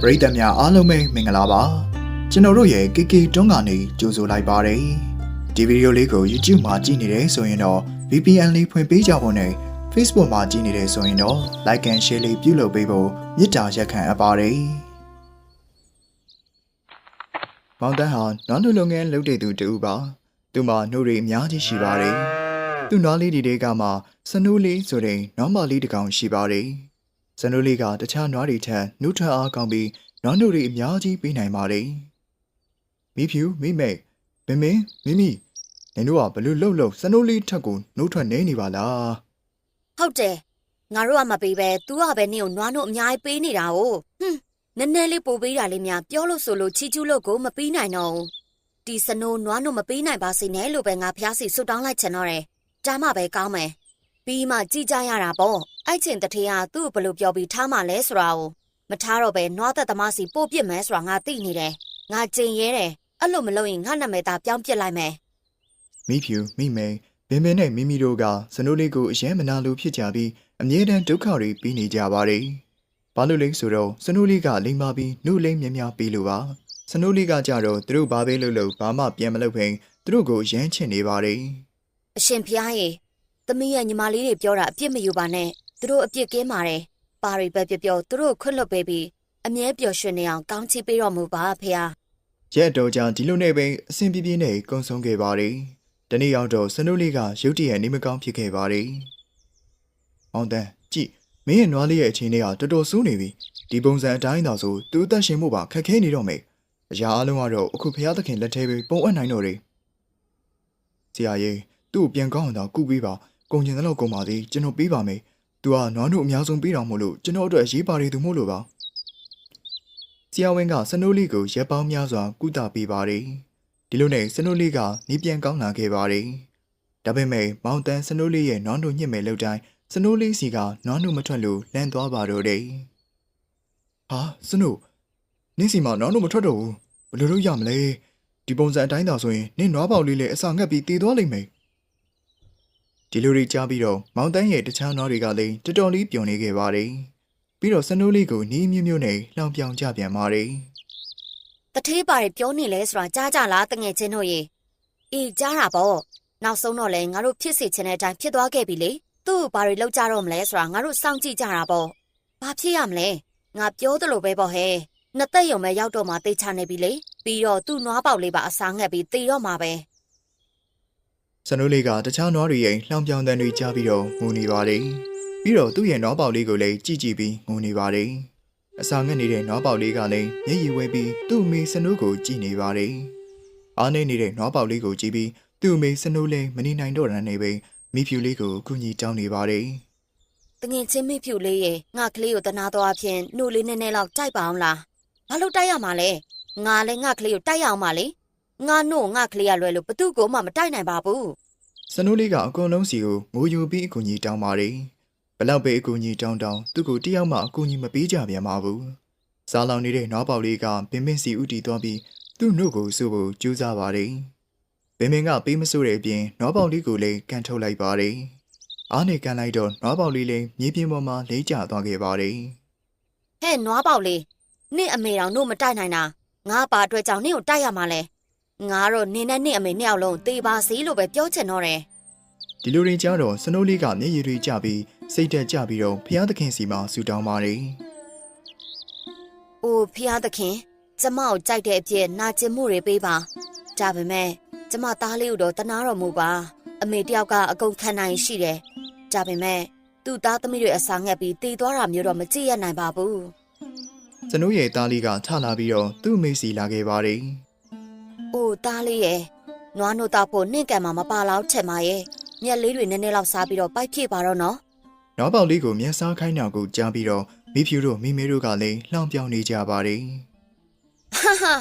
ပရိသတ်များအားလုံးပဲမင်္ဂလာပါကျွန်တော်တို့ရဲ့ KK တွန်းကနေကြိုဆိုလိုက်ပါတယ်ဒီဗီဒီယိုလေးကို YouTube မှာကြည့်နေတယ်ဆိုရင်တော့ VPN လေးဖွင့်ပေးကြဖို့နဲ့ Facebook မှာကြည့်နေတယ်ဆိုရင်တော့ Like and Share လေးပြုလုပ်ပေးဖို့မေတ္တာရက်ခံအပ်ပါတယ်မောင်တန်းဟာနွားလူလုပ်ငန်းလုပ်တဲ့သူတူပါသူမှာနှုတ်တွေအများကြီးရှိပါတယ်သူ့နွားလေးတွေကမှစနိုးလေးဆိုတဲ့နွားမလေးတစ်ကောင်ရှိပါတယ် ဇန်နိုးလေးကတခြားနွားတွေထက်နှုတ်ထအားကောင်းပြီးနွားနှုတ်တွေအများကြီးပေးနိုင်ပါတယ်။မိဖြူမိမိတ်မင်းမင်းမိမိနင်တို့ကဘလို့လှုပ်လှုပ်ဇန်နိုးလေးထက်ကိုနှုတ်ထွက်နေနေပါလားဟုတ်တယ်ငါတို့ကမပေးပဲ तू ကပဲနင့်ကိုနွားနို့အများကြီးပေးနေတာ哦ဟွန်းနည်းနည်းလေးပို့ပေးတာလေးများပြောလို့ဆိုလို့ချီကျူးလို့ကိုမပေးနိုင်တော့ဘူးဒီစနိုးနွားနို့မပေးနိုင်ပါစေနဲ့လို့ပဲငါဖျားစီဆွတ်တောင်းလိုက်ချင်တော့တယ်ဒါမှပဲကောင်းမယ် ပြီးမှကြည်ကြရတာပေါ့အဲ့ချိန်တထေးကသူ့ကိုဘယ်လို့ပြောပြီးထားမှလဲဆိုတာကိုမထားတော့ပဲနွားသက်သမားစီပို့ပစ်မယ်ဆိုတာငါသိနေတယ်ငါကြင်ရဲတယ်အဲ့လိုမလုပ်ရင်ငါနာမည်သားပြောင်းပစ်လိုက်မယ်။မိဖြူမိမိတ်မင်းမင်းနဲ့မိမိတို့ကဇန်နိုးလေးကိုအရင်မနာလိုဖြစ်ကြပြီးအမြဲတမ်းဒုက္ခတွေပြီးနေကြပါတယ်။ဘာလို့လဲဆိုတော့ဇန်နိုးလေးကလိမ္မာပြီးနှုတ်လိမ့်မြများပြီးလို့ပါ။ဇန်နိုးလေးကကြတော့သူတို့ဘာပဲလုပ်လို့ဘာမှပြန်မလုပ်ဖိန်သူတို့ကိုရမ်းချင်နေပါတယ်။အရှင်ဖျားရေ သမီးရဲ့ညီမလေးတွေပြောတာအပြစ်မယူပါနဲ့သူတို့အပြစ်ကင်းပါတယ်ပါရီပဲပြောပြောသူတို့ခွတ်လွတ်ပေးပြီးအမြဲပျော်ရွှင်နေအောင်ကောင်းချီးပေးတော်မူပါဖျားရက်တော်ကြာဒီလိုနဲ့ပဲအဆင်ပြေပြေနဲ့ကုံဆုံးခဲ့ပါတယ်။တနေ့ရောက်တော့စနုလေးကရုတ်တရက်နေမကောင်းဖြစ်ခဲ့ပါတယ်။မောင်တန်းကြည့်မင်းရဲ့နွားလေးရဲ့အချိန်လေးကတော်တော်ဆိုးနေပြီ။ဒီပုံစံအတိုင်းသာဆိုသူအသက်ရှင်မှုပါခက်ခဲနေတော့မယ်။အရာအလုံးကတော့အခုဖျားသခင်လက်ထဲပဲပုံအပ်နိုင်တော့တယ်။ဆရာကြီးသူ့ကိုပြန်ကောင်းအောင်တော့ကုပေးပါ။ ကုန်ကျင်တဲ့လောက်ကုန်ပါသေးကျွန်တော်ပေးပါမယ်။ तू ကနွားတို့အများဆုံးပေးတော်မို့လို့ကျွန်တော်အတွက်အရေးပါတယ်သူမို့လို့ပါ။ဆရာဝန်ကစနိုးလေးကိုရက်ပေါင်းများစွာကုသပေးပါတယ်။ဒီလိုနဲ့စနိုးလေးကနီးပြန်ကောင်းလာခဲ့ပါတယ်။ဒါပေမဲ့မောင်တန်းစနိုးလေးရဲ့နွားတို့ညှစ်မဲ့လောက်တိုင်းစနိုးလေးစီကနွားတို့မထွက်လို့လန့်သွားပါတော့တယ်။ဟာစနိုးနင်းစီမှာနွားတို့မထွက်တော့ဘူး။ဘယ်လိုလုပ်ရမလဲ။ဒီပုံစံအတိုင်းသာဆိုရင်နင်းနွားပေါက်လေးလည်းအစာငတ်ပြီးတည်သွားလိမ့်မယ်။ ဒီလိုတွေကြားပြီးတော့မောင်တန်းရဲ့တခြားနွားတွေကလည်းတော်တော်လေးပျော်နေခဲ့ပါတယ်။ပြီးတော့စနိုးလေးကိုနီးမျိုးမျိုးနဲ့လှောင်ပြောင်ကြပြန်ပါတယ်။တထေးပါရီပြောနေလဲဆိုတာကြားကြလားတငယ်ချင်းတို့ရေအေးကြားတာပေါ့နောက်ဆုံးတော့လဲငါတို့ဖြစ်စေချင်တဲ့အတိုင်းဖြစ်သွားခဲ့ပြီလေသူ့ကိုဘာတွေလောက်ကြတော့မလဲဆိုတာငါတို့စောင့်ကြည့်ကြတာပေါ့ဘာဖြစ်ရမလဲငါပြောသလိုပဲပေါ့ဟဲ့နှစ်သက်ရုံပဲရောက်တော့မှတေးချနေပြီလေပြီးတော့သူ့နွားပေါက်လေးပါအစားငတ်ပြီးတေတော့မှာပဲ စနိုးလေးကတခြားနွားတွေရဲ့လှောင်ပြောင်တန်တွေကြားပြီးတော့ငိုနေပါတယ်။ပြီးတော့သူ့ရဲ့နွားပေါက်လေးကိုလည်းကြည့်ကြည့်ပြီးငိုနေပါတယ်။အစာငတ်နေတဲ့နွားပေါက်လေးကလည်းမျက်ရည်ဝဲပြီးသူ့အမေစနိုးကိုကြည့်နေပါတယ်။အားနေနေတဲ့နွားပေါက်လေးကိုကြည့်ပြီးသူ့အမေစနိုးလည်းမနေနိုင်တော့တဲ့နေပဲမိဖြူလေးကိုကူညီတောင်းနေပါတယ်တငယ်ချင်းမိဖြူလေးရေငါကလေးကိုတနာတော့အဖြစ်နှုတ်လေးနည်းနည်းလောက်တိုက်ပါအောင်လားဘာလို့တိုက်ရမှာလဲငါလည်းငါကလေးကိုတိုက်ရအောင်ပါလေ ငါနှုတ်ငါကလေးရလွယ်လို့ဘသူ့ကိုမှမတိုက်နိုင်ပါဘူး။စနိုးလေးကအကုန်လုံးစီကိုငိုယူပြီးအကူညီတောင်းပါတယ်။ဘလောက်ပဲအကူညီတောင်းတောင်းသူ့ကိုတယောက်မှအကူညီမပေးကြပြန်ပါဘူး။စားလောင်နေတဲ့နွားပေါက်လေးကပင်ပင်စီဥတီသွားပြီးသူ့နှုတ်ကိုစိုးဖို့ကြိုးစားပါတယ်။ပင်ပင်ကပေးမစိုးတဲ့အပြင်နွားပေါက်လေးကိုလည်းကန်ထုတ်လိုက်ပါတယ်။အားနဲ့ကန်လိုက်တော့နွားပေါက်လေးလည်းမြေပြင်ပေါ်မှာလေးကျသွားခဲ့ပါတယ်ဟဲ့နွားပေါက်လေးနင့်အမေတော်နှုတ်မတိုက်နိုင်တာငါပါအတွက်ကြောင့်နင့်ကိုတိုက်ရမှာလဲ ငါတော့နင်းနဲ့နင့်အမေနှစ်ယောက်လုံးတေးပါစီလို့ပဲပြောချင်တော့တယ်။ဒီလိုရင်ကြားတော့စနိုးလေးကမျက်ရည်တွေကျပြီးစိတ်တက်ကြပြီးတော့ဖျားသခင်စီမှာဆူတောင်းပါတယ်။အိုးဖျားသခင်ကျမကိုကြိုက်တဲ့အပြည့်နာကျင်မှုတွေပေးပါ။ဒါပေမဲ့ကျမသားလေးကိုတော့တနာတော်မူပါ။အမေတယောက်ကအကုန်ခံနိုင်ရှိတယ်။ဒါပေမဲ့သူ့သားသမီးတွေအစာငတ်ပြီးတည်သွားတာမျိုးတော့မကြည့်ရနိုင်ပါဘူး။စနိုးရဲ့သားလေးကထလာပြီးတော့သူ့အမေစီလာခဲ့ပါတယ်။ အိုးသားလေးရဲ့နွားနို့တောက်ဖို့နှင့်ကံမှာမပါလောက်ထက်ပါရဲ့။မျက်လေးတွေနည်းနည်းလောက်စားပြီးတော့ပိုက်ဖြစ်ပါတော့နော်။နွားပေါက်လေးကိုမျက်စားခိုင်းတာကိုကြားပြီးတော့မိဖြူတို့မိမေတို့ကလည်းလှောင်ပြောင်နေကြပါတယ်။ဟာဟာ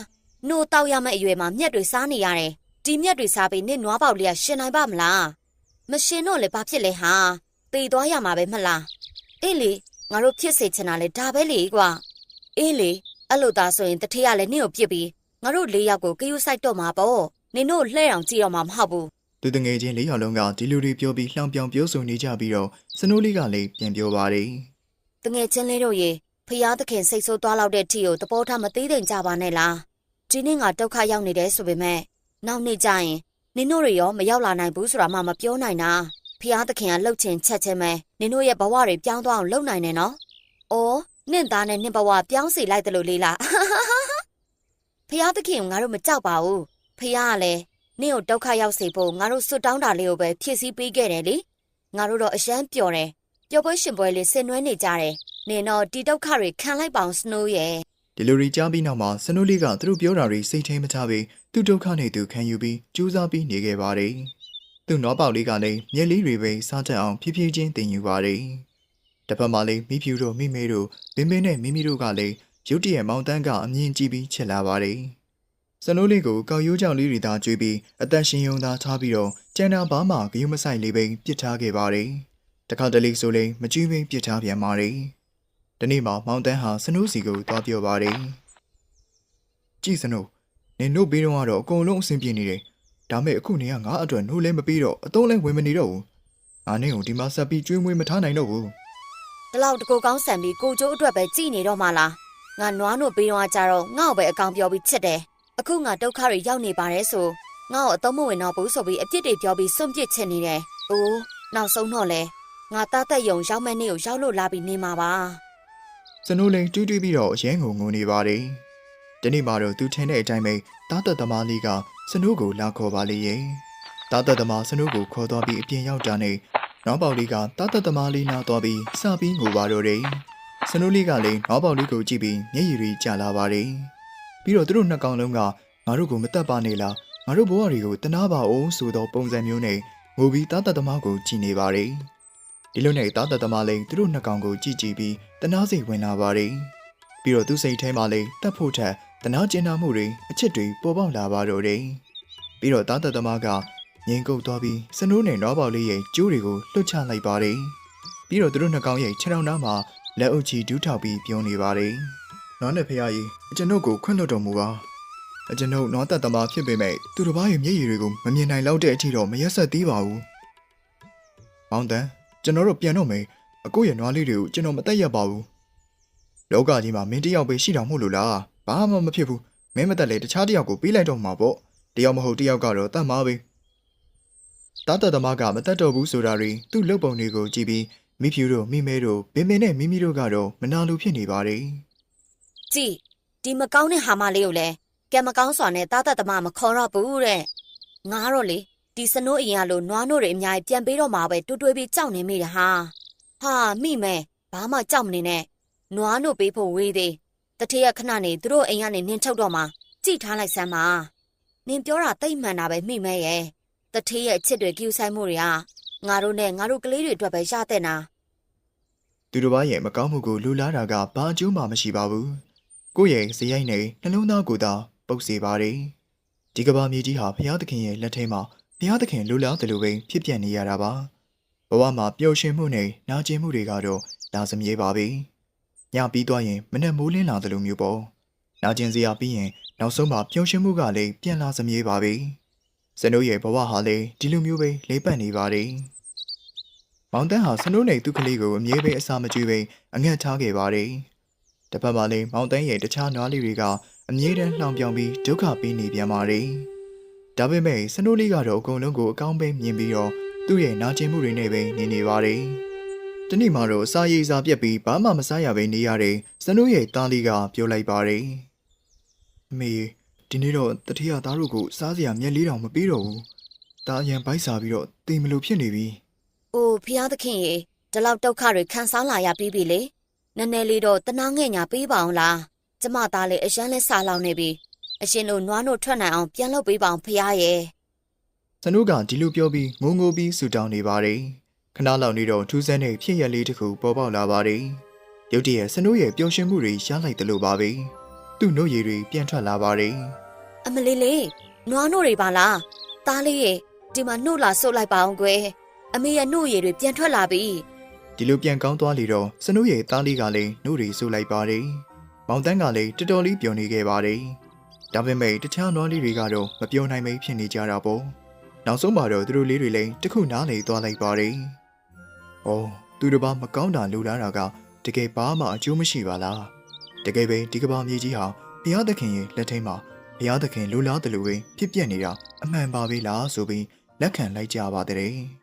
နို့တောက်ရမယ့်အရွယ်မှာမျက်တွေစားနေရတယ်။ဒီမျက်တွေစားပြီးနင့်နွားပေါက်လေးကရှင်နိုင်ပါမလား။မရှင်တော့လေဘာဖြစ်လဲဟာ။တေသွားရမှာပဲမလား။အေးလေငါတို့ဖြစ်စေချင်တာလေဒါပဲလေကွာ။အေးလေအဲ့လိုသားဆိုရင်တထေးကလည်းနင့်ကိုပြစ်ပြီး ငါတို့လေးယောက်ကိုကယူဆိုင်တော့မှာပေါ့။နင်တို့လှဲ့အောင်ကြည့်တော့မှာမဟုတ်ဘူး။သူတငယ်ချင်းလေးယောက်လုံးကဒီလိုတွေပြောပြီးလှောင်ပြောင်ပြောဆိုနေကြပြီးတော့စနိုးလေးကလည်းပြန်ပြောပါတယ်။တငယ်ချင်းလေးတို့ရေဖျားသခင်စိတ်ဆိုးသွားလောက်တဲ့ထီကိုသဘောထားမသေးသိမ်ကြပါနဲ့လားဒီနေ့ငါဒုက္ခရောက်နေတယ်ဆိုပေမဲ့နောက်နေ့ကျရင်နင်တို့တွေရောမရောက်လာနိုင်ဘူးဆိုတာမှမပြောနိုင်တာဖျားသခင်ကလှုပ်ချင်ချက်ချင်းပဲနင်တို့ရဲ့ဘဝတွေပြောင်းသွားအောင်လုပ်နိုင်တယ်နော်။အော်နင့်သားနဲ့နင့်ဘဝပြောင်းစီလိုက်တယ်လို့လေးလား။ ဖျားသခင်ကငါတို့မကြောက်ပါဘူး။ဖျားကလည်းနင့်ကိုဒုက္ခရောက်စေဖို့ငါတို့စွတ်တောင်းတာလေးကိုပဲဖြည့်ဆည်းပေးခဲ့တယ်လေ။ငါတို့တော့အယမ်းပျော်တယ်။ပျော်ပွဲရှင်ပွဲလေးဆင်နွှဲနေကြတယ်။နင်တော့ဒီဒုက္ခတွေခံလိုက်ပါအောင်စနိုးရဲ့ဒီလိုရီကြားပြီးနောက်မှာစနိုးလေးကသူတို့ပြောတာတွေစိတ်ထဲမချပြီးသူ့ဒုက္ခနဲ့သူခံယူပြီးကြိုးစားပြီးနေခဲ့ပါတယ်။သူ့နောပေါက်လေးကလည်းမျက်လေးတွေပဲစားတတ်အောင်ဖြည်းဖြည်းချင်းတင်ယူပါတယ်။တစ်ဖက်မှာလည်းမိဖြူတို့မိမေတို့မင်းမင်းနဲ့မိမိတို့ကလည်း ရုတ်တရက်မောင်တန်းကအမြင်ကြည့်ပြီးချက်လာပါတယ်။စနိုးလေးကိုကောက်ရိုးကြောင်လေးတွေသာကျွေးပြီးအသက်ရှင်ယုံသာထားပြီးတော့ကျန်တာဘာမှဂယုမဆိုင်လေးပဲပြစ်ထားခဲ့ပါတယ်။တခါတလေဆိုလည်းမကြည့်ဘဲပြစ်ထားပြန်ပါတယ်။ဒီနေ့မှမောင်တန်းဟာစနိုးစီကိုသွားပြောပါတယ်။ကြည်စနိုးနင်တို့ပြီးတော့ကတော့အကုန်လုံးအဆင်ပြေနေတယ်။ဒါမဲ့အခုနေကငါအတွက်နှိုးလဲမပြီးတော့အသုံးလဲဝင်မနေတော့ဘူး။ငါနဲ့ကိုဒီမှာဆက်ပြီးကျွေးမွေးမထားနိုင်တော့ဘူး။ဒီလောက်တကူကောင်းဆန်ပြီးကိုကျိုးအတွက်ပဲကြည်နေတော့မှလား။ ငါနွားနို့ပေးတော့ကြတော့ငါ့ကိုပဲအကောင်ပြောပြီးချစ်တယ်။အခုငါဒုက္ခတွေရောက်နေပါတယ်ဆိုငါ့ကိုအသုံးမဝင်တော့ဘူးဆိုပြီးအပြစ်တွေပြောပြီးစွန့်ပစ်ချင်နေတယ်။အိုးနောက်ဆုံးတော့လေငါသားသက်ယုံရောက်မဲ့နေ့ကိုရောက်လို့လာပြီးနေမှာပါ။။စနိုးလည်းတွေးတွေးပြီးတော့အရင်ငုံငုံနေပါတယ်။ဒီနေ့မှတော့သူထင်တဲ့အတိုင်းပဲတားသက်သမားလေးကစနိုးကိုလာခေါ်ပါလေရဲ့။တားသက်သမားစနိုးကိုခေါ်သွားပြီးအပြင်ရောက်တာနဲ့နောက်ပေါက်လေးကတားသက်သမားလေးနာသွားပြီးစပြီးငိုပါတော့တယ်။ စနိုးလေးကလည်းနောက်ပေါက်လေးကိုကြည့်ပြီးမျက်ရည်တွေကျလာပါတယ်။ပြီးတော့သူတို့နှစ်ကောင်လုံးကငါတို့ကိုမတက်ပါနဲ့လားငါတို့ဘဝတွေကိုတနာပါအောင်ဆိုသောပုံစံမျိုးနဲ့ငိုပြီးတားတတ်သမားကိုကြည်နေပါတယ်ဒီလိုနဲ့တားတတ်သမားလည်းသူတို့နှစ်ကောင်ကိုကြည်ကြည်ပြီးတနာစိတ်ဝင်လာပါတယ်ပြီးတော့သူစိတ်ထဲမှာလည်းတတ်ဖို့ထက်တနာကျင်နာမှုတွေအချစ်တွေပေါ်ပေါက်လာပါတော့တယ်ပြီးတော့တားတတ်သမားကငိန်ကုတ်သွားပြီးစနိုးနဲ့နောပေါက်လေးရဲ့ကျိုးတွေကိုလွတ်ချလိုက်ပါတယ်ပြီးတော့သူတို့နှစ်ကောင်ရဲ့ခြေထောက်နားမှာ လက်အုပ်ချီဒူးထောက်ပြီးပြုံးနေပါတယ်နောနဲ့ဖះကြီးအကျွန်ုပ်ကိုခွင့်လွှတ်တော်မူပါအကျွန်ုပ်နောတတ်သမားဖြစ်ပေမဲ့သူတစ်ပါးရဲ့မျက်ရည်တွေကိုမမြင်နိုင်လောက်တဲ့အထိတော့မရက်ဆက်သေးပါဘူးမောင်တန်ကျွန်တော်တို့ပြန်တော့မယ်အကိုရဲ့နွားလေးတွေကိုကျွန်တော်မတက်ရပါဘူးလောကကြီးမှာမင်းတစ်ယောက်ပဲရှိတော်မို့လို့လားဘာမှမဖြစ်ဘူးမင်းမတက်လေတခြားတစ်ယောက်ကိုပေးလိုက်တော့မှာပေါ့တယောက်မဟုတ်တစ်ယောက်ကတော့တတ်မှာပဲတာတတ်သမားကမတက်တော့ဘူးဆိုတာတွေသူ့လုပ်ပုံတွေကိုကြည့်ပြီး မိဖြူတို့မိမဲတို့ဘင်းမင်းနဲ့မိမိတို့ကတော့မနာလိုဖြစ်နေပါတယ်ကြည်ဒီမကောင်းတဲ့ဟာမလေးကိုလည်းကံမကောင်းစွာနဲ့တားတတ်သမားမခေါ်တော့ဘူးတဲ့ငါတော့လေဒီစနိုးအရင်ကလို့နွားနို့တွေအများကြီးပြန်ပေးတော့မှာပဲတူးတွေးပြီးကြောက်နေမိတယ်ဟာဟာမိမဲဘာမှကြောက်မနေနဲ့နွားနို့ပေးဖို့ဝေးသေးတထရခဏနေသူတို့အိမ်ကနေနင်းထုတ်တော့မှာကြိထားလိုက်စမ်းပါနင်ပြောတာတိတ်မှန်တာပဲမိမဲရဲ့တထရဲ့အချစ်တွေကြူဆိုင်မှုတွေကငါတို့နဲ့ငါတို့ကလေးတွေအတွက်ပဲရတဲ့နာ သူတို့ဘာရဲ့မကောင်းမှုကိုလူလားတာကဘာအကျိုးမှမရှိပါဘူးကိုယ့်ရဲ့ဇယိုက်နဲ့နှလုံးသားကိုသာပုတ်စေပါတယ်ဒီကဘာမြေကြီးဟာဘုရားသခင်ရဲ့လက်ထဲမှာဘုရားသခင်လူလားတယ်လို့ပဲဖြစ်ပြနေရတာပါဘဝမှာပျော်ရွှင်မှုနဲ့နာကျင်မှုတွေကတော့လာစမြဲပါပဲညပြီးသွားရင်မနဲ့မိုးလင်းလာတယ်လို့မျိုးပေါ့နာကျင်စရာပြီးရင်နောက်ဆုံးမှာပျော်ရွှင်မှုကလည်းပြန်လာစမြဲပါပဲစနိုးရဲ့ဘဝဟာလည်းဒီလိုမျိုးပဲလေးပတ်နေပါတယ် မောင်တန်းဟာစနိုးနယ်သူ့ကလေးကိုအမြဲပဲအစာမကျွေးပဲအငတ်ထားခဲ့ပါတယ်။တစ်ဖက်မှာလည်းမောင်တန်းရဲ့တခြားနွားလေးတွေကအမြဲတမ်းလှောင်ပြောင်ပြီးဒုက္ခပေးနေပြန်ပါတယ်။ဒါပေမဲ့စနိုးလေးကတော့အကုန်လုံးကိုအကောင်းပဲမြင်ပြီးတော့သူ့ရဲ့နာကျင်မှုတွေနဲ့ပဲနေနေပါတယ်။ဒီနေ့မှတော့အစာရည်စာပြက်ပြီးဘာမှမစားရပဲနေရတဲ့စနိုးရဲ့သားလေးကပြောလိုက်ပါတယ်။အမေဒီနေ့တော့တတိယသားတို့ကိုစားစရာမျက်လေးတောင်မပေးတော့ဘူး။ဒါအရင်ပိုက်စားပြီးတော့တင်မလို့ဖြစ်နေပြီ။ အိုးဖျားသခင်ရေဒီလောက်ဒုက္ခတွေခံစားလာရပြီးပြီလေနည်းနည်းလေးတော့တနာငဲ့ညာပေးပါအောင်လားကျမသားလေးအရန်လဲစားလောင်နေပြီအရှင်တို့နွားတို့ထွက်နိုင်အောင်ပြန်လုပ်ပေးပါအောင်ဖျားရေစနုကဒီလိုပြောပြီးငုံငိုပြီးဆူတောင်းနေပါတယ်ခဏလောက်နေတော့ထူးဆန်းတဲ့ဖြစ်ရလေးတစ်ခုပေါ်ပေါက်လာပါတယ်ရုတ်တရက်စနုရဲ့ပျော်ရွှင်မှုတွေရလိုက်တယ်လို့ပါပဲသူ့နှုတ်ရည်တွေပြန်ထွက်လာပါတယ်အမလေးလေးနွားတို့တွေပါလားသားလေးရေဒီမှာနှုတ်လာဆုတ်လိုက်ပါအောင်ကွယ် အမေရဲ့နှုတ်ရည်တွေပြန်ထွက်လာပြီဒီလိုပြန်ကောင်းသွားလေတော့စနုရဲ့သားလေးကလည်းနှုတ်တွေဆူလိုက်ပါတယ်မောင်တန်းကလည်းတော်တော်လေးပျော်နေခဲ့ပါတယ်ဒါပေမဲ့တခြားနွားလေးတွေကတော့မပျော်နိုင်ပဲဖြစ်နေကြတာပေါ့နောက်ဆုံးမှာတော့သူတို့လေးတွေလည်းတစ်ခုနားလေသွားလိုက်ပါတယ်ဩသူတစ်ပါးမကောင်းတာလူလာတာကတကယ်ဘာမှအကျိုးမရှိပါလားတကယ်ပဲဒီကဘာမြေကြီးဟာဘုရားသခင်ရဲ့လက်ထိန်းမှာဘုရားသခင်လူလားတယ်လို့ပဲဖြစ်ပျက်နေတာအမှန်ပါပဲလားဆိုပြီးလက်ခံလိုက်ကြပါတဲ့